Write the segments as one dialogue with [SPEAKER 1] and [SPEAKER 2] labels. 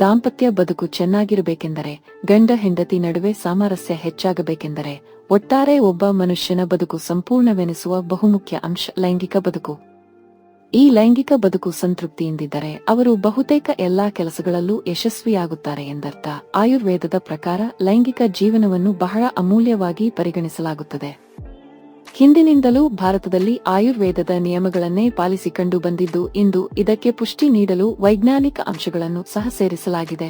[SPEAKER 1] ದಾಂಪತ್ಯ ಬದುಕು ಚೆನ್ನಾಗಿರಬೇಕೆಂದರೆ ಗಂಡ ಹೆಂಡತಿ ನಡುವೆ ಸಾಮರಸ್ಯ ಹೆಚ್ಚಾಗಬೇಕೆಂದರೆ ಒಟ್ಟಾರೆ ಒಬ್ಬ ಮನುಷ್ಯನ ಬದುಕು ಸಂಪೂರ್ಣವೆನಿಸುವ ಬಹುಮುಖ್ಯ ಅಂಶ ಲೈಂಗಿಕ ಬದುಕು. ಈ ಲೈಂಗಿಕ ಬದುಕು ಸಂತೃಪ್ತಿಯಿಂದಿದ್ದರೆ ಅವರು ಬಹುತೇಕ ಎಲ್ಲಾ ಕೆಲಸಗಳಲ್ಲೂ ಯಶಸ್ವಿಯಾಗುತ್ತಾರೆ ಎಂದರ್ಥ. ಆಯುರ್ವೇದದ ಪ್ರಕಾರ ಲೈಂಗಿಕ ಜೀವನವನ್ನು ಬಹಳ ಅಮೂಲ್ಯವಾಗಿ ಪರಿಗಣಿಸಲಾಗುತ್ತದೆ. ಹಿಂದಿನಿಂದಲೂ ಭಾರತದಲ್ಲಿ ಆಯುರ್ವೇದದ ನಿಯಮಗಳನ್ನೇ ಪಾಲಿಸಿಕೊಂಡು ಬಂದಿದ್ದು ಇಂದು ಇದಕ್ಕೆ ಪುಷ್ಟಿ ನೀಡಲು ವೈಜ್ಞಾನಿಕ ಅಂಶಗಳನ್ನು ಸಹ ಸೇರಿಸಲಾಗಿದೆ.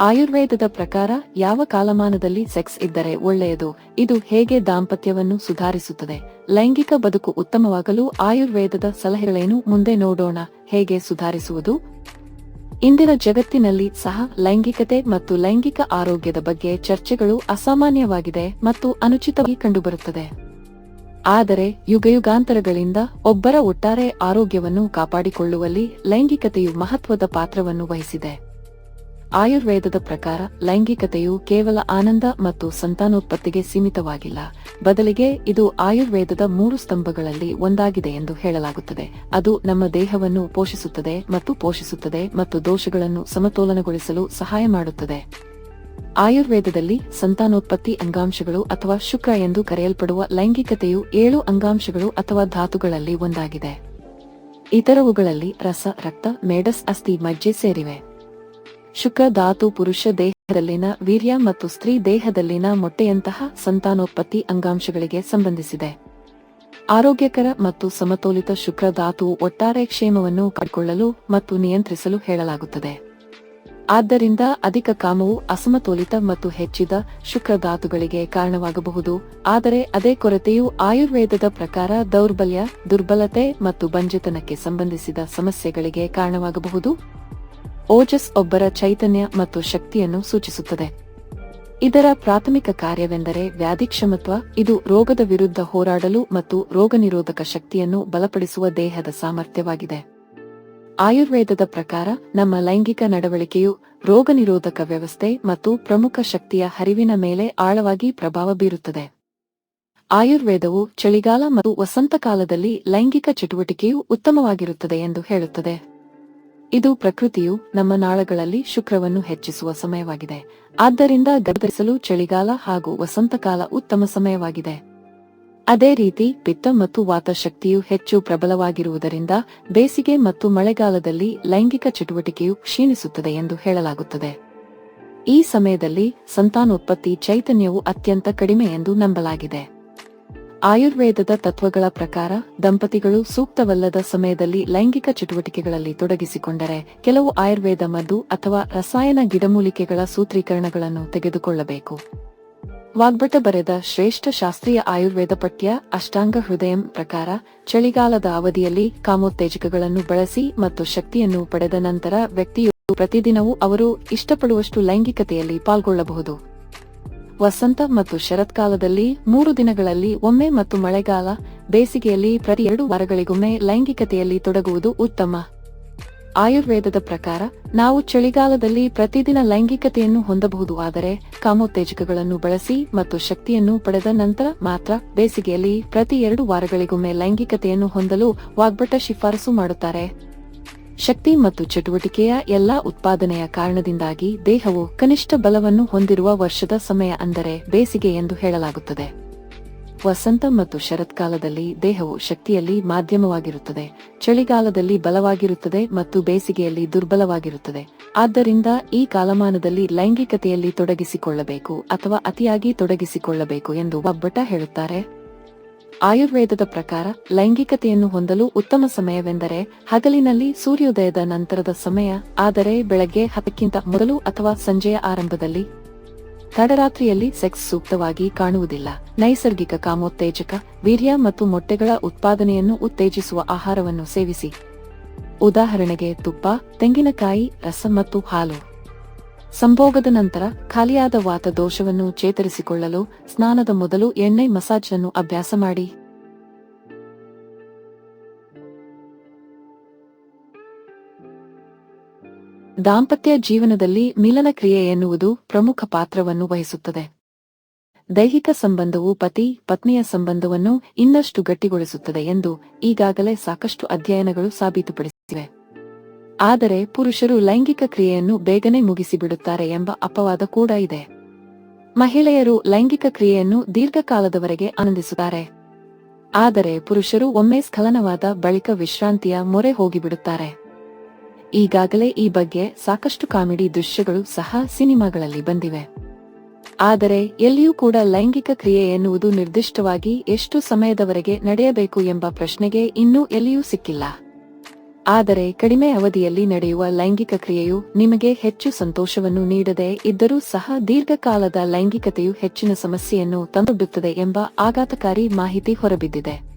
[SPEAKER 1] ಆಯುರ್ವೇದದ ಪ್ರಕಾರ ಯಾವ ಕಾಲಮಾನದಲ್ಲಿ ಸೆಕ್ಸ್ ಇದ್ದರೆ ಒಳ್ಳೆಯದು, ಇದು ಹೇಗೆ ದಾಂಪತ್ಯವನ್ನು ಸುಧಾರಿಸುತ್ತದೆ, ಲೈಂಗಿಕ ಬದುಕು ಉತ್ತಮವಾಗಲು ಆಯುರ್ವೇದದ ಸಲಹೆಗಳೇನು ಮುಂದೆ ನೋಡೋಣ, ಹೇಗೆ ಸುಧಾರಿಸುವುದು? ಇಂದಿನ ಜಗತ್ತಿನಲ್ಲಿ ಸಹ ಲೈಂಗಿಕತೆ ಮತ್ತು ಲೈಂಗಿಕ ಆರೋಗ್ಯದ ಬಗ್ಗೆ ಚರ್ಚೆಗಳು ಅಸಾಮಾನ್ಯವಾಗಿದೆ ಮತ್ತು ಅನುಚಿತವಾಗಿ ಕಂಡುಬರುತ್ತದೆ. ಆದರೆ ಯುಗಯುಗಾಂತರಗಳಿಂದ ಒಬ್ಬರ ಒಟ್ಟಾರೆ ಆರೋಗ್ಯವನ್ನು ಕಾಪಾಡಿಕೊಳ್ಳುವಲ್ಲಿ ಲೈಂಗಿಕತೆಯು ಮಹತ್ವದ ಪಾತ್ರವನ್ನು ವಹಿಸಿದೆ. ಆಯುರ್ವೇದದ ಪ್ರಕಾರ ಲೈಂಗಿಕತೆಯು ಕೇವಲ ಆನಂದ ಮತ್ತು ಸಂತಾನೋತ್ಪತ್ತಿಗೆ ಸೀಮಿತವಾಗಿಲ್ಲ. ಬದಲಿಗೆ ಇದು ಆಯುರ್ವೇದದ ಮೂರು ಸ್ತಂಭಗಳಲ್ಲಿ ಒಂದಾಗಿದೆ ಎಂದು ಹೇಳಲಾಗುತ್ತದೆ. ಅದು ನಮ್ಮ ದೇಹವನ್ನು ಪೋಷಿಸುತ್ತದೆ ಮತ್ತು ಪೋಷಿಸುತ್ತದೆ ಮತ್ತು ದೋಷಗಳನ್ನು ಸಮತೋಲನಗೊಳಿಸಲು ಸಹಾಯ ಮಾಡುತ್ತದೆ. ಆಯುರ್ವೇದದಲ್ಲಿ ಸಂತಾನೋತ್ಪತ್ತಿ ಅಂಗಾಂಶಗಳು ಅಥವಾ ಶುಕ್ರ ಎಂದು ಕರೆಯಲ್ಪಡುವ ಲೈಂಗಿಕತೆಯು ಏಳು ಅಂಗಾಂಶಗಳು ಅಥವಾ ಧಾತುಗಳಲ್ಲಿ ಒಂದಾಗಿದೆ. ಇತರವುಗಳಲ್ಲಿ ರಸ, ರಕ್ತ, ಮೇಡಸ್, ಅಸ್ಥಿ, ಮಜ್ಜೆ ಸೇರಿವೆ. ಶುಕ್ರ, ಧಾತು, ಪುರುಷ ದೇಹದಲ್ಲಿನ ವೀರ್ಯ ಮತ್ತು ಸ್ತ್ರೀ ದೇಹದಲ್ಲಿನ ಮೊಟ್ಟೆಯಂತಹ ಸಂತಾನೋತ್ಪತ್ತಿ ಅಂಗಾಂಶಗಳಿಗೆ ಸಂಬಂಧಿಸಿದೆ. ಆರೋಗ್ಯಕರ ಮತ್ತು ಸಮತೋಲಿತ ಶುಕ್ರ ಧಾತು ಒಟ್ಟಾರೆ ಕ್ಷೇಮವನ್ನು ಕಾಯ್ಕೊಳ್ಳಲು ಮತ್ತು ನಿಯಂತ್ರಿಸಲು ಹೇಳಲಾಗುತ್ತದೆ. ಆದ್ದರಿಂದ ಅಧಿಕ ಕಾಮವು ಅಸಮತೋಲಿತ ಮತ್ತು ಹೆಚ್ಚಿದ ಶುಕ್ರ ಧಾತುಗಳಿಗೆ ಕಾರಣವಾಗಬಹುದು, ಆದರೆ ಅದೇ ಕೊರತೆಯು ಆಯುರ್ವೇದದ ಪ್ರಕಾರ ದೌರ್ಬಲ್ಯ, ದುರ್ಬಲತೆ ಮತ್ತು ಬಂಜತನಕ್ಕೆ ಸಂಬಂಧಿಸಿದ ಸಮಸ್ಯೆಗಳಿಗೆ ಕಾರಣವಾಗಬಹುದು. ಓಜಸ್ ಒಬ್ಬರ ಚೈತನ್ಯ ಮತ್ತು ಶಕ್ತಿಯನ್ನು ಸೂಚಿಸುತ್ತದೆ. ಇದರ ಪ್ರಾಥಮಿಕ ಕಾರ್ಯವೆಂದರೆ ವ್ಯಾಧಿಕ್ಷಮತ್ವ, ಇದು ರೋಗದ ವಿರುದ್ಧ ಹೋರಾಡಲು ಮತ್ತು ರೋಗನಿರೋಧಕ ಶಕ್ತಿಯನ್ನು ಬಲಪಡಿಸುವ ದೇಹದ ಸಾಮರ್ಥ್ಯವಾಗಿದೆ. ಆಯುರ್ವೇದದ ಪ್ರಕಾರ ನಮ್ಮ ಲೈಂಗಿಕ ನಡವಳಿಕೆಯು ರೋಗನಿರೋಧಕ ವ್ಯವಸ್ಥೆ ಮತ್ತು ಪ್ರಮುಖ ಶಕ್ತಿಯ ಹರಿವಿನ ಮೇಲೆ ಆಳವಾಗಿ ಪ್ರಭಾವ ಬೀರುತ್ತದೆ. ಆಯುರ್ವೇದವು ಚಳಿಗಾಲ ಮತ್ತು ವಸಂತಕಾಲದಲ್ಲಿ ಲೈಂಗಿಕ ಚಟುವಟಿಕೆಯು ಉತ್ತಮವಾಗಿರುತ್ತದೆ ಎಂದು ಹೇಳುತ್ತದೆ. ಇದು ಪ್ರಕೃತಿಯು ನಮ್ಮ ನಾಳಗಳಲ್ಲಿ ಶುಕ್ರವನ್ನು ಹೆಚ್ಚಿಸುವ ಸಮಯವಾಗಿದೆ. ಆದ್ದರಿಂದ ಗರ್ಭರಿಸಲು ಚಳಿಗಾಲ ಹಾಗೂ ವಸಂತಕಾಲ ಉತ್ತಮ ಸಮಯವಾಗಿದೆ. ಅದೇ ರೀತಿ ಪಿತ್ತ ಮತ್ತು ವಾತ ಶಕ್ತಿಯು ಹೆಚ್ಚು ಪ್ರಬಲವಾಗಿರುವುದರಿಂದ ಬೇಸಿಗೆ ಮತ್ತು ಮಳೆಗಾಲದಲ್ಲಿ ಲೈಂಗಿಕ ಚಟುವಟಿಕೆಯು ಕ್ಷೀಣಿಸುತ್ತದೆ ಎಂದು ಹೇಳಲಾಗುತ್ತದೆ. ಈ ಸಮಯದಲ್ಲಿ ಸಂತಾನೋತ್ಪತ್ತಿ ಚೈತನ್ಯವು ಅತ್ಯಂತ ಕಡಿಮೆ ಎಂದು ನಂಬಲಾಗಿದೆ. ಆಯುರ್ವೇದದ ತತ್ವಗಳ ಪ್ರಕಾರ ದಂಪತಿಗಳು ಸೂಕ್ತವಲ್ಲದ ಸಮಯದಲ್ಲಿ ಲೈಂಗಿಕ ಚಟುವಟಿಕೆಗಳಲ್ಲಿ ತೊಡಗಿಸಿಕೊಂಡರೆ ಕೆಲವು ಆಯುರ್ವೇದ ಮದ್ದು ಅಥವಾ ರಸಾಯನ ಗಿಡಮೂಲಿಕೆಗಳ ಸೂತ್ರೀಕರಣಗಳನ್ನು ತೆಗೆದುಕೊಳ್ಳಬೇಕು. ವಾಗ್ಭಟ ಬರೆದ ಶ್ರೇಷ್ಠ ಶಾಸ್ತ್ರೀಯ ಆಯುರ್ವೇದ ಪಠ್ಯ ಅಷ್ಟಾಂಗ ಹೃದಯಂ ಪ್ರಕಾರ ಚಳಿಗಾಲದ ಅವಧಿಯಲ್ಲಿ ಕಾಮೋತ್ತೇಜಕಗಳನ್ನು ಬಳಸಿ ಮತ್ತು ಶಕ್ತಿಯನ್ನು ಪಡೆದ ನಂತರ ವ್ಯಕ್ತಿಯು ಪ್ರತಿದಿನವೂ ಅವರು ಇಷ್ಟಪಡುವಷ್ಟು ಲೈಂಗಿಕತೆಯಲ್ಲಿ ಪಾಲ್ಗೊಳ್ಳಬಹುದು. ವಸಂತ ಮತ್ತು ಶರತ್ಕಾಲದಲ್ಲಿ ಮೂರು ದಿನಗಳಲ್ಲಿ ಒಮ್ಮೆ ಮತ್ತು ಮಳೆಗಾಲ ಬೇಸಿಗೆಯಲ್ಲಿ ಪ್ರತಿ ಎರಡು ವಾರಗಳಿಗೊಮ್ಮೆ ಲೈಂಗಿಕತೆಯಲ್ಲಿ ತೊಡಗುವುದು ಉತ್ತಮ. ಆಯುರ್ವೇದದ ಪ್ರಕಾರ, ನಾವು ಚಳಿಗಾಲದಲ್ಲಿ ಪ್ರತಿದಿನ ಲೈಂಗಿಕತೆಯನ್ನು ಹೊಂದಬಹುದು. ಆದರೆ, ಕಾಮೋತ್ತೇಜಕಗಳನ್ನು ಬಳಸಿ ಮತ್ತು ಶಕ್ತಿಯನ್ನು ಪಡೆದ ನಂತರ ಮಾತ್ರ ಬೇಸಿಗೆಯಲ್ಲಿ ಪ್ರತಿ ಎರಡು ವಾರಗಳಿಗೊಮ್ಮೆ ಲೈಂಗಿಕತೆಯನ್ನು ಹೊಂದಲು ವಾಗ್ಭಟ ಶಿಫಾರಸು ಮಾಡುತ್ತಾರೆ. ಶಕ್ತಿ ಮತ್ತು ಚಟುವಟಿಕೆಯ ಎಲ್ಲಾ ಉತ್ಪಾದನೆಯ ಕಾರಣದಿಂದಾಗಿ ದೇಹವು ಕನಿಷ್ಠ ಬಲವನ್ನು ಹೊಂದಿರುವ ವರ್ಷದ ಸಮಯ ಅಂದರೆ ಬೇಸಿಗೆ ಎಂದು ಹೇಳಲಾಗುತ್ತದೆ. ವಸಂತ ಮತ್ತು ಶರತ್ಕಾಲದಲ್ಲಿ ದೇಹವು ಶಕ್ತಿಯಲ್ಲಿ ಮಾಧ್ಯಮವಾಗಿರುತ್ತದೆ, ಚಳಿಗಾಲದಲ್ಲಿ ಬಲವಾಗಿರುತ್ತದೆ ಮತ್ತು ಬೇಸಿಗೆಯಲ್ಲಿ ದುರ್ಬಲವಾಗಿರುತ್ತದೆ. ಆದ್ದರಿಂದ ಈ ಕಾಲಮಾನದಲ್ಲಿ ಲೈಂಗಿಕತೆಯಲ್ಲಿ ತೊಡಗಿಸಿಕೊಳ್ಳಬೇಕು ಅಥವಾ ಅತಿಯಾಗಿ ತೊಡಗಿಸಿಕೊಳ್ಳಬೇಕು ಎಂದು ಒಬ್ಬಟ ಹೇಳುತ್ತಾರೆ. ಆಯುರ್ವೇದದ ಪ್ರಕಾರ ಲೈಂಗಿಕತೆಯನ್ನು ಹೊಂದಲು ಉತ್ತಮ ಸಮಯವೆಂದರೆ ಹಗಲಿನಲ್ಲಿ ಸೂರ್ಯೋದಯದ ನಂತರದ ಸಮಯ, ಆದರೆ ಬೆಳಗ್ಗೆ ಹತ್ತಕ್ಕಿಂತ ಮೊದಲು ಅಥವಾ ಸಂಜೆಯ ಆರಂಭದಲ್ಲಿ. ತಡರಾತ್ರಿಯಲ್ಲಿ ಸೆಕ್ಸ್ ಸೂಕ್ತವಾಗಿ ಕಾಣುವುದಿಲ್ಲ. ನೈಸರ್ಗಿಕ ಕಾಮೋತ್ತೇಜಕ, ವೀರ್ಯ ಮತ್ತು ಮೊಟ್ಟೆಗಳ ಉತ್ಪಾದನೆಯನ್ನು ಉತ್ತೇಜಿಸುವ ಆಹಾರವನ್ನು ಸೇವಿಸಿ. ಉದಾಹರಣೆಗೆ ತುಪ್ಪ, ತೆಂಗಿನಕಾಯಿ, ರಸ ಮತ್ತು ಹಾಲು. ಸಂಭೋಗದ ನಂತರ ಖಾಲಿಯಾದ ವಾತ ದೋಷವನ್ನು ಚೇತರಿಸಿಕೊಳ್ಳಲು, ಸ್ನಾನದ ಮೊದಲು ಎಣ್ಣೆ ಮಸಾಜ್ ಅನ್ನು ಅಭ್ಯಾಸ ಮಾಡಿ. ದಾಂಪತ್ಯ ಜೀವನದಲ್ಲಿ ಮಿಲನ ಕ್ರಿಯೆ ಎನ್ನುವುದು ಪ್ರಮುಖ ಪಾತ್ರವನ್ನು ವಹಿಸುತ್ತದೆ. ದೈಹಿಕ ಸಂಬಂಧವು ಪತಿ, ಪತ್ನಿಯ ಸಂಬಂಧವನ್ನು ಇನ್ನಷ್ಟು ಗಟ್ಟಿಗೊಳಿಸುತ್ತದೆ ಎಂದು ಈಗಾಗಲೇ ಸಾಕಷ್ಟು ಅಧ್ಯಯನಗಳು ಸಾಬೀತುಪಡಿಸಿವೆ. ಆದರೆ ಪುರುಷರು ಲೈಂಗಿಕ ಕ್ರಿಯೆಯನ್ನು ಬೇಗನೆ ಮುಗಿಸಿಬಿಡುತ್ತಾರೆ ಎಂಬ ಅಪವಾದ ಕೂಡ ಇದೆ. ಮಹಿಳೆಯರು ಲೈಂಗಿಕ ಕ್ರಿಯೆಯನ್ನು ದೀರ್ಘಕಾಲದವರೆಗೆ ಆನಂದಿಸುತ್ತಾರೆ. ಆದರೆ ಪುರುಷರು ಒಮ್ಮೆ ಸ್ಖಲನವಾದ ಬಳಿಕ ವಿಶ್ರಾಂತಿಯ ಮೊರೆ ಹೋಗಿಬಿಡುತ್ತಾರೆ. ಈಗಾಗಲೇ ಈ ಬಗ್ಗೆ ಸಾಕಷ್ಟು ಕಾಮಿಡಿ ದೃಶ್ಯಗಳು ಸಹ ಸಿನಿಮಾಗಳಲ್ಲಿ ಬಂದಿವೆ. ಆದರೆ ಎಲ್ಲಿಯೂ ಕೂಡ ಲೈಂಗಿಕ ಕ್ರಿಯೆ ಎನ್ನುವುದು ನಿರ್ದಿಷ್ಟವಾಗಿ ಎಷ್ಟು ಸಮಯದವರೆಗೆ ನಡೆಯಬೇಕು ಎಂಬ ಪ್ರಶ್ನೆಗೆ ಇನ್ನೂ ಎಲ್ಲಿಯೂ ಸಿಕ್ಕಿಲ್ಲ. ಆದರೆ ಕಡಿಮೆ ಅವಧಿಯಲ್ಲಿ ನಡೆಯುವ ಲೈಂಗಿಕ ಕ್ರಿಯೆಯು ನಿಮಗೆ ಹೆಚ್ಚು ಸಂತೋಷವನ್ನು ನೀಡದೆ ಇದ್ದರೂ ಸಹ ದೀರ್ಘಕಾಲದ ಲೈಂಗಿಕತೆಯು ಹೆಚ್ಚಿನ ಸಮಸ್ಯೆಯನ್ನು ತಂದೊಡ್ಡುತ್ತದೆ ಎಂಬ ಆಘಾತಕಾರಿ ಮಾಹಿತಿ ಹೊರಬಿದ್ದಿದೆ.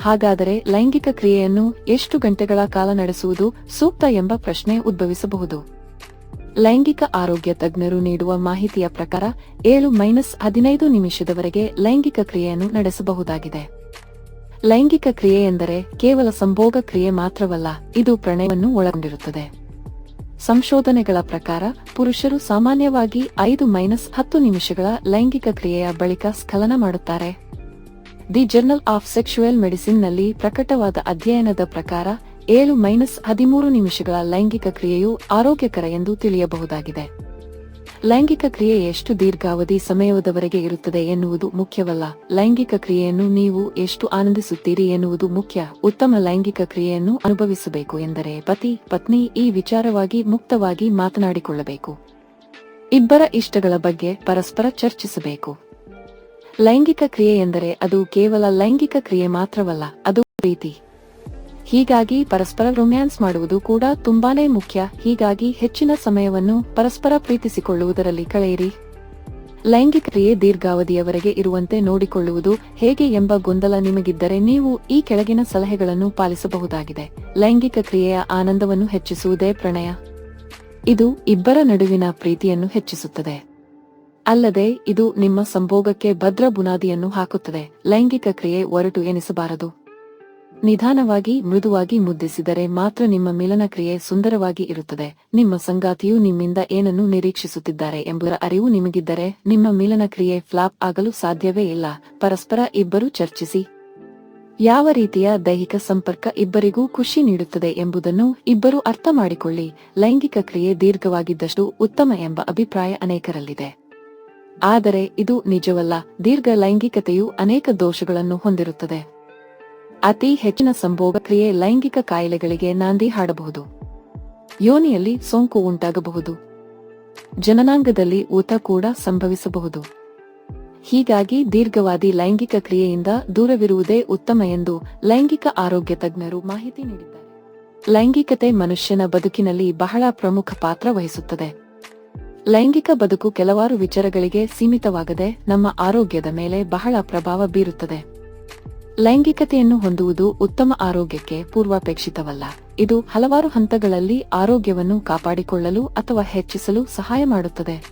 [SPEAKER 1] ಹಾಗಾದರೆ ಲೈಂಗಿಕ ಕ್ರಿಯೆಯನ್ನು ಎಷ್ಟು ಗಂಟೆಗಳ ಕಾಲ ನಡೆಸುವುದು ಸೂಕ್ತ ಎಂಬ ಪ್ರಶ್ನೆ ಉದ್ಭವಿಸಬಹುದು. ಲೈಂಗಿಕ ಆರೋಗ್ಯ ತಜ್ಞರು ನೀಡುವ ಮಾಹಿತಿಯ ಪ್ರಕಾರ ಏಳು ಮೈನಸ್ ಹದಿನೈದು ನಿಮಿಷದವರೆಗೆ ಲೈಂಗಿಕ ಕ್ರಿಯೆಯನ್ನು ನಡೆಸಬಹುದಾಗಿದೆ. ಲೈಂಗಿಕ ಕ್ರಿಯೆ ಎಂದರೆ ಕೇವಲ ಸಂಭೋಗ ಕ್ರಿಯೆ ಮಾತ್ರವಲ್ಲ, ಇದು ಪ್ರಣಯವನ್ನು ಒಳಗೊಂಡಿರುತ್ತದೆ. ಸಂಶೋಧನೆಗಳ ಪ್ರಕಾರ ಪುರುಷರು ಸಾಮಾನ್ಯವಾಗಿ ಐದು ಮೈನಸ್ ಹತ್ತು ನಿಮಿಷಗಳ ಲೈಂಗಿಕ ಕ್ರಿಯೆಯ ಬಳಿಕ ಸ್ಖಲನ ಮಾಡುತ್ತಾರೆ. ದಿ ಜರ್ನಲ್ ಆಫ್ ಸೆಕ್ಸುಯಲ್ ಮೆಡಿಸಿನ್ನಲ್ಲಿ ಪ್ರಕಟವಾದ ಅಧ್ಯಯನದ ಪ್ರಕಾರ ಏಳು ಮೈನಸ್ ಹದಿಮೂರು ನಿಮಿಷಗಳ ಲೈಂಗಿಕ ಕ್ರಿಯೆಯು ಆರೋಗ್ಯಕರ ಎಂದು ತಿಳಿಯಬಹುದಾಗಿದೆ. ಲೈಂಗಿಕ ಕ್ರಿಯೆ ಎಷ್ಟು ದೀರ್ಘಾವಧಿ ಸಮಯದವರೆಗೆ ಇರುತ್ತದೆ ಎನ್ನುವುದು ಮುಖ್ಯವಲ್ಲ. ಲೈಂಗಿಕ ಕ್ರಿಯೆಯನ್ನು ನೀವು ಎಷ್ಟು ಆನಂದಿಸುತ್ತೀರಿ ಎನ್ನುವುದು ಮುಖ್ಯ. ಉತ್ತಮ ಲೈಂಗಿಕ ಕ್ರಿಯೆಯನ್ನು ಅನುಭವಿಸಬೇಕು ಎಂದರೆ ಪತಿ, ಪತ್ನಿ ಈ ವಿಚಾರವಾಗಿ ಮುಕ್ತವಾಗಿ ಮಾತನಾಡಿಕೊಳ್ಳಬೇಕು. ಇಬ್ಬರ ಇಷ್ಟಗಳ ಬಗ್ಗೆ ಪರಸ್ಪರ ಚರ್ಚಿಸಬೇಕು. ಲೈಂಗಿಕ ಕ್ರಿಯೆ ಎಂದರೆ ಅದು ಕೇವಲ ಲೈಂಗಿಕ ಕ್ರಿಯೆ ಮಾತ್ರವಲ್ಲ, ಅದು ಪ್ರೀತಿ. ಹೀಗಾಗಿ ಪರಸ್ಪರ ರೊಮ್ಯಾನ್ಸ್ ಮಾಡುವುದು ಕೂಡ ತುಂಬಾನೇ ಮುಖ್ಯ. ಹೀಗಾಗಿ ಹೆಚ್ಚಿನ ಸಮಯವನ್ನು ಪರಸ್ಪರ ಪ್ರೀತಿಸಿಕೊಳ್ಳುವುದರಲ್ಲಿ ಕಳೆಯಿರಿ ಲೈಂಗಿಕ ಕ್ರಿಯೆ ದೀರ್ಘಾವಧಿಯವರೆಗೆ ಇರುವಂತೆ ನೋಡಿಕೊಳ್ಳುವುದು ಹೇಗೆ ಎಂಬ ಗೊಂದಲ ನಿಮಗಿದ್ದರೆ ನೀವು ಈ ಕೆಳಗಿನ ಸಲಹೆಗಳನ್ನು ಪಾಲಿಸಬಹುದಾಗಿದೆ. ಲೈಂಗಿಕ ಕ್ರಿಯೆಯ ಆನಂದವನ್ನು ಹೆಚ್ಚಿಸುವುದೇ ಪ್ರಣಯ. ಇದು ಇಬ್ಬರ ನಡುವಿನ ಪ್ರೀತಿಯನ್ನು ಹೆಚ್ಚಿಸುತ್ತದೆ. ಅಲ್ಲದೆ ಇದು ನಿಮ್ಮ ಸಂಭೋಗಕ್ಕೆ ಭದ್ರ ಬುನಾದಿಯನ್ನು ಹಾಕುತ್ತದೆ. ಲೈಂಗಿಕ ಕ್ರಿಯೆ ಒರಟು ಎನಿಸಬಾರದು. ನಿಧಾನವಾಗಿ, ಮೃದುವಾಗಿ ಮುದ್ದಿಸಿದರೆ ಮಾತ್ರ ನಿಮ್ಮ ಮಿಲನ ಕ್ರಿಯೆ ಸುಂದರವಾಗಿ ಇರುತ್ತದೆ. ನಿಮ್ಮ ಸಂಗಾತಿಯು ನಿಮ್ಮಿಂದ ಏನನ್ನು ನಿರೀಕ್ಷಿಸುತ್ತಿದ್ದಾರೆ ಎಂಬುದರ ಅರಿವು ನಿಮಗಿದ್ದರೆ, ನಿಮ್ಮ ಮಿಲನ ಕ್ರಿಯೆ ಫ್ಲಾಪ್ ಆಗಲು ಸಾಧ್ಯವೇ ಇಲ್ಲ. ಪರಸ್ಪರ ಇಬ್ಬರು ಚರ್ಚಿಸಿ. ಯಾವ ರೀತಿಯ ದೈಹಿಕ ಸಂಪರ್ಕ ಇಬ್ಬರಿಗೂ ಖುಷಿ ನೀಡುತ್ತದೆ ಎಂಬುದನ್ನು ಇಬ್ಬರು ಅರ್ಥ ಮಾಡಿಕೊಳ್ಳಿ ಲೈಂಗಿಕ ಕ್ರಿಯೆ ದೀರ್ಘವಾಗಿದ್ದಷ್ಟು ಉತ್ತಮ ಎಂಬ ಅಭಿಪ್ರಾಯ ಅನೇಕರಲ್ಲಿದೆ. ಆದರೆ ಇದು ನಿಜವಲ್ಲ, ದೀರ್ಘ ಲೈಂಗಿಕತೆಯು ಅನೇಕ ದೋಷಗಳನ್ನು ಹೊಂದಿರುತ್ತದೆ. ಅತಿ ಹೆಚ್ಚಿನ ಸಂಭೋಗ ಕ್ರಿಯೆ ಲೈಂಗಿಕ ಕಾಯಿಲೆಗಳಿಗೆ ನಾಂದಿ ಹಾಡಬಹುದು. ಯೋನಿಯಲ್ಲಿ ಸೋಂಕು ಉಂಟಾಗಬಹುದು. ಜನನಾಂಗದಲ್ಲಿ ಊತ ಕೂಡ ಸಂಭವಿಸಬಹುದು. ಹೀಗಾಗಿ ದೀರ್ಘವಾದಿ ಲೈಂಗಿಕ ಕ್ರಿಯೆಯಿಂದ ದೂರವಿರುವುದೇ ಉತ್ತಮ ಎಂದು ಲೈಂಗಿಕ ಆರೋಗ್ಯ ತಜ್ಞರು ಮಾಹಿತಿ ನೀಡಿದ್ದಾರೆ. ಲೈಂಗಿಕತೆ ಮನುಷ್ಯನ ಬದುಕಿನಲ್ಲಿ ಬಹಳ ಪ್ರಮುಖ ಪಾತ್ರ ವಹಿಸುತ್ತದೆ. ಲೈಂಗಿಕ ಬದುಕು ಕೆಲವಾರು ವಿಚಾರಗಳಿಗೆ ಸೀಮಿತವಾಗದೆ ನಮ್ಮ ಆರೋಗ್ಯದ ಮೇಲೆ ಬಹಳ ಪ್ರಭಾವ ಬೀರುತ್ತದೆ. ಲೈಂಗಿಕತೆಯನ್ನು ಹೊಂದುವುದು ಉತ್ತಮ ಆರೋಗ್ಯಕ್ಕೆ ಪೂರ್ವಾಪೇಕ್ಷಿತವಲ್ಲ. ಇದು ಹಲವಾರು ಹಂತಗಳಲ್ಲಿ ಆರೋಗ್ಯವನ್ನು ಕಾಪಾಡಿಕೊಳ್ಳಲು ಅಥವಾ ಹೆಚ್ಚಿಸಲು ಸಹಾಯ ಮಾಡುತ್ತದೆ.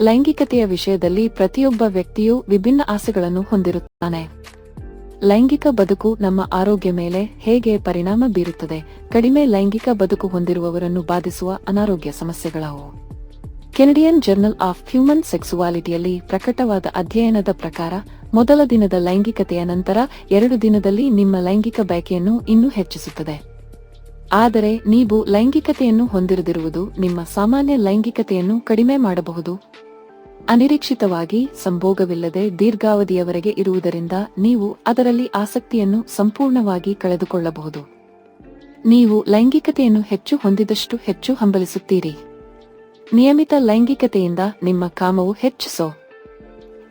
[SPEAKER 1] ಲೈಂಗಿಕತೆಯ ವಿಷಯದಲ್ಲಿ ಪ್ರತಿಯೊಬ್ಬ ವ್ಯಕ್ತಿಯು ವಿಭಿನ್ನ ಆಸೆಗಳನ್ನು ಹೊಂದಿರುತ್ತಾನೆ. ಲೈಂಗಿಕ ಬದುಕು ನಮ್ಮ ಆರೋಗ್ಯ ಮೇಲೆ ಹೇಗೆ ಪರಿಣಾಮ ಬೀರುತ್ತದೆ? ಕಡಿಮೆ ಲೈಂಗಿಕ ಬದುಕು ಹೊಂದಿರುವವರನ್ನು ಬಾಧಿಸುವ ಅನಾರೋಗ್ಯ ಸಮಸ್ಯೆಗಳವು. ಕೆನಡಿಯನ್ ಜರ್ನಲ್ ಆಫ್ ಹ್ಯೂಮನ್ ಸೆಕ್ಸುವಾಲಿಟಿಯಲ್ಲಿ ಪ್ರಕಟವಾದ ಅಧ್ಯಯನದ ಪ್ರಕಾರ, ಮೊದಲ ದಿನದ ಲೈಂಗಿಕತೆಯ ನಂತರ ಎರಡು ದಿನದಲ್ಲಿ ನಿಮ್ಮ ಲೈಂಗಿಕ ಬಯಕೆಯನ್ನು ಇನ್ನೂ ಹೆಚ್ಚಿಸುತ್ತದೆ. ಆದರೆ, ನೀವು ಲೈಂಗಿಕತೆಯನ್ನು ಹೊಂದಿರದಿರುವುದು ನಿಮ್ಮ ಸಾಮಾನ್ಯ ಲೈಂಗಿಕತೆಯನ್ನು ಕಡಿಮೆ ಮಾಡಬಹುದು. ಅನಿರೀಕ್ಷಿತವಾಗಿ, ಸಂಭೋಗವಿಲ್ಲದೆ ದೀರ್ಘಾವಧಿಯವರೆಗೆ ಇರುವುದರಿಂದ ನೀವು ಅದರಲ್ಲಿ ಆಸಕ್ತಿಯನ್ನು ಸಂಪೂರ್ಣವಾಗಿ ಕಳೆದುಕೊಳ್ಳಬಹುದು. ನೀವು ಲೈಂಗಿಕತೆಯನ್ನು ಹೆಚ್ಚು ಹೊಂದಿದಷ್ಟು ಹೆಚ್ಚು ಹಂಬಲಿಸುತ್ತೀರಿ. ನಿಯಮಿತ ಲೈಂಗಿಕತೆಯಿಂದ ನಿಮ್ಮ ಕಾಮವು ಹೆಚ್ಚಿಸೋ.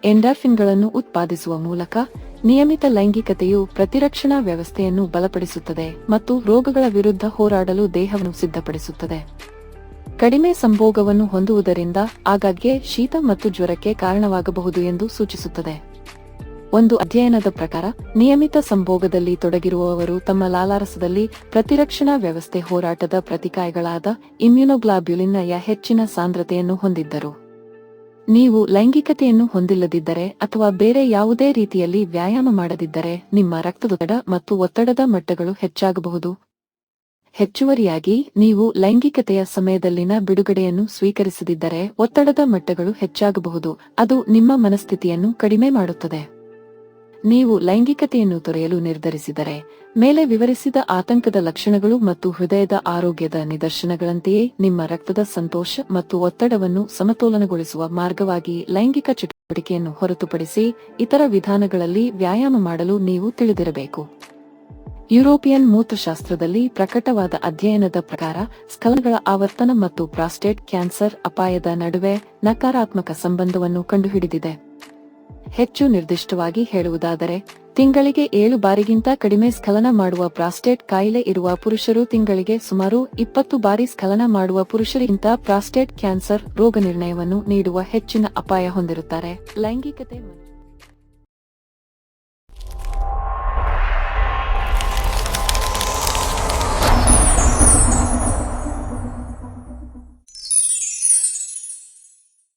[SPEAKER 1] ಎಂಡಾರ್ಫಿನ್ಗಳನ್ನು ಉತ್ಪಾದಿಸುವ ಮೂಲಕ ನಿಯಮಿತ ಲೈಂಗಿಕತೆಯು ಪ್ರತಿರಕ್ಷಣಾ ವ್ಯವಸ್ಥೆಯನ್ನು ಬಲಪಡಿಸುತ್ತದೆ ಮತ್ತು ರೋಗಗಳ ವಿರುದ್ಧ ಹೋರಾಡಲು ದೇಹವನ್ನು ಸಿದ್ಧಪಡಿಸುತ್ತದೆ. ಕಡಿಮೆ ಸಂಭೋಗವನ್ನು ಹೊಂದುವುದರಿಂದ ಆಗಾಗ್ಗೆ ಶೀತ ಮತ್ತು ಜ್ವರಕ್ಕೆ ಕಾರಣವಾಗಬಹುದು ಎಂದು ಸೂಚಿಸುತ್ತದೆ. ಒಂದು ಅಧ್ಯಯನದ ಪ್ರಕಾರ, ನಿಯಮಿತ ಸಂಭೋಗದಲ್ಲಿ ತೊಡಗಿರುವವರು ತಮ್ಮ ಲಾಲಾರಸದಲ್ಲಿ ಪ್ರತಿರಕ್ಷಣಾ ವ್ಯವಸ್ಥೆ ಹೋರಾಟದ ಪ್ರತಿಕಾಯಗಳಾದ ಇಮ್ಯುನೋಗ್ಲಾಬ್ಯುಲಿನ್ನಯ ಹೆಚ್ಚಿನ ಸಾಂದ್ರತೆಯನ್ನು ಹೊಂದಿದ್ದರು. ನೀವು ಲೈಂಗಿಕತೆಯನ್ನು ಹೊಂದಿಲ್ಲದಿದ್ದರೆ ಅಥವಾ ಬೇರೆ ಯಾವುದೇ ರೀತಿಯಲ್ಲಿ ವ್ಯಾಯಾಮ ಮಾಡದಿದ್ದರೆ, ನಿಮ್ಮ ರಕ್ತದೊತ್ತಡ ಮತ್ತು ಒತ್ತಡದ ಮಟ್ಟಗಳು ಹೆಚ್ಚಾಗಬಹುದು. ಹೆಚ್ಚುವರಿಯಾಗಿ, ನೀವು ಲೈಂಗಿಕತೆಯ ಸಮಯದಲ್ಲಿನ ಬಿಡುಗಡೆಯನ್ನು ಸ್ವೀಕರಿಸದಿದ್ದರೆ ಒತ್ತಡದ ಮಟ್ಟಗಳು ಹೆಚ್ಚಾಗಬಹುದು, ಅದು ನಿಮ್ಮ ಮನಸ್ಥಿತಿಯನ್ನು ಕಡಿಮೆ ಮಾಡುತ್ತದೆ. ನೀವು ಲೈಂಗಿಕತೆಯನ್ನು ತೊರೆಯಲು ನಿರ್ಧರಿಸಿದರೆ, ಮೇಲೆ ವಿವರಿಸಿದ ಆತಂಕದ ಲಕ್ಷಣಗಳು ಮತ್ತು ಹೃದಯದ ಆರೋಗ್ಯದ ನಿದರ್ಶನಗಳಂತೆಯೇ ನಿಮ್ಮ ರಕ್ತದ ಸಂತೋಷ ಮತ್ತು ಒತ್ತಡವನ್ನು ಸಮತೋಲನಗೊಳಿಸುವ ಮಾರ್ಗವಾಗಿ ಲೈಂಗಿಕ ಚಟುವಟಿಕೆಯನ್ನು ಹೊರತುಪಡಿಸಿ ಇತರ ವಿಧಾನಗಳಲ್ಲಿ ವ್ಯಾಯಾಮ ಮಾಡಲು ನೀವು ತಿಳಿದಿರಬೇಕು. ಯುರೋಪಿಯನ್ ಮೂತ್ರಶಾಸ್ತ್ರದಲ್ಲಿ ಪ್ರಕಟವಾದ ಅಧ್ಯಯನದ ಪ್ರಕಾರ ಸ್ಖಲನಗಳ ಆವರ್ತನ ಮತ್ತು ಪ್ರಾಸ್ಟೇಟ್ ಕ್ಯಾನ್ಸರ್ ಅಪಾಯದ ನಡುವೆ ನಕಾರಾತ್ಮಕ ಸಂಬಂಧವನ್ನು ಕಂಡುಹಿಡಿದಿದೆ. ಹೆಚ್ಚು ನಿರ್ದಿಷ್ಟವಾಗಿ ಹೇಳುವುದಾದರೆ, ತಿಂಗಳಿಗೆ ಏಳು ಬಾರಿಗಿಂತ ಕಡಿಮೆ ಸ್ಖಲನ ಮಾಡುವ ಪ್ರಾಸ್ಟೇಟ್ ಕಾಯಿಲೆ ಇರುವ ಪುರುಷರು ತಿಂಗಳಿಗೆ ಸುಮಾರು ಇಪ್ಪತ್ತು ಬಾರಿ ಸ್ಖಲನ ಮಾಡುವ ಪುರುಷರಿಗಿಂತ ಪ್ರಾಸ್ಟೇಟ್ ಕ್ಯಾನ್ಸರ್ ರೋಗ ನಿರ್ಣಯವನ್ನು ನೀಡುವ ಹೆಚ್ಚಿನ ಅಪಾಯ ಹೊಂದಿರುತ್ತಾರೆ. ಲೈಂಗಿಕತೆ